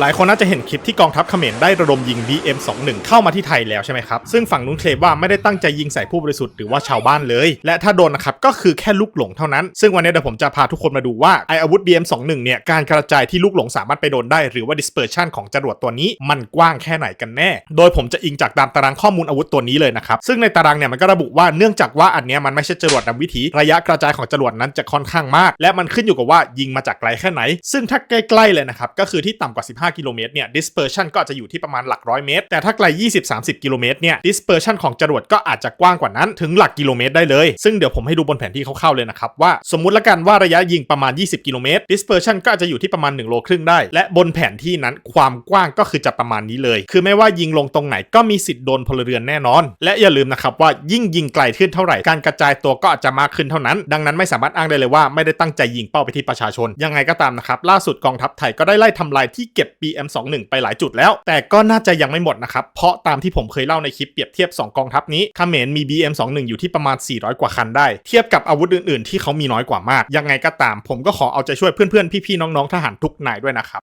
หลายคนน่าจะเห็นคลิปที่กองทัพเขมรได้ระดมยิง BM21 เข้ามาที่ไทยแล้วใช่ไหมครับ ซึ่งฝั่งนู้นเคลมว่าไม่ได้ตั้งใจยิงใส่ผู้บริสุทธิ์หรือว่าชาวบ้านเลย และถ้าโดนนะครับก็คือแค่ลูกหลงเท่านั้น ซึ่งวันนี้เดี๋ยวผมจะพาทุกคนมาดูว่าไออาวุธ BM21 เนี่ยการกระจายที่ลูกหลงสามารถไปโดนได้หรือว่า dispersion ของจรวดตัวนี้มันกว้างแค่ไหนกันแน่ โดยผมจะอิงจากตามตารางข้อมูลอาวุธตัวนี้เลยนะครับ ซึ่งในตารางเนี่ยมันก็ระบุว่าเนื่องจากว่าอันเนี้ยมันไม่ใช่จรวดนำวิถีระยะกระจายของจรวดนั้นจะค่อนข้างมาก และมันขึ้นอยู่กับว่ายิงมาจากไกลแค่ไหน ซึ่งถ้าใกล้ๆเลยนะครับก็คือที่ต่ำกว่า 15 5 กิโลเมตรเนี่ย dispersion ก็อาจจะอยู่ที่ประมาณหลักร้อยเมตร แต่ถ้าไกล 20-30 กิโลเมตรเนี่ย dispersion ของจรวดก็อาจจะกว้างกว่านั้นถึงหลักกิโลเมตรได้เลย ซึ่งเดี๋ยวผมให้ดูบนแผนที่คร่าวๆเลยนะครับว่าสมมุติละกันว่าระยะยิงประมาณ 20 กิโลเมตร dispersion ก็อาจจะอยู่ที่ประมาณ 1 โลครึ่งได้ และบนแผนที่นั้นความกว้างก็คือจะประมาณนี้เลย คือไม่ว่ายิงลงตรงไหนก็มีสิทธิ์โดนพลเรือนแน่นอน และอย่าลืมนะครับว่ายิ่งยิงไกลขึ้นเท่าไหร่การกระจายตัวก็อาจจะมากขึ้นเท่านั้น ดังนั้นไม่สามารถอ้างได้เลยว่าไม่ได้ตั้งใจยิงเป้าไปที่ประชาชน ยังไงก็ตามนะครับล่าสุดกองทัพไทยก็ได้ไล่ทำลายที่เก็บ BM21 ไปหลายจุดแล้ว แต่ก็น่าจะยังไม่หมดนะครับ เพราะตามที่ผมเคยเล่าในคลิปเปรียบเทียบ 2 กองทัพนี้เขมรมี BM21 อยู่ที่ประมาณ 400 กว่าคันได้ เทียบกับอาวุธอื่น ๆ ที่เขามีน้อยกว่ามาก ยังไงก็ตาม ผมก็ขอเอาใจช่วยเพื่อน ๆ พี่ ๆ น้อง ๆ ทหารทุกนายด้วยนะครับ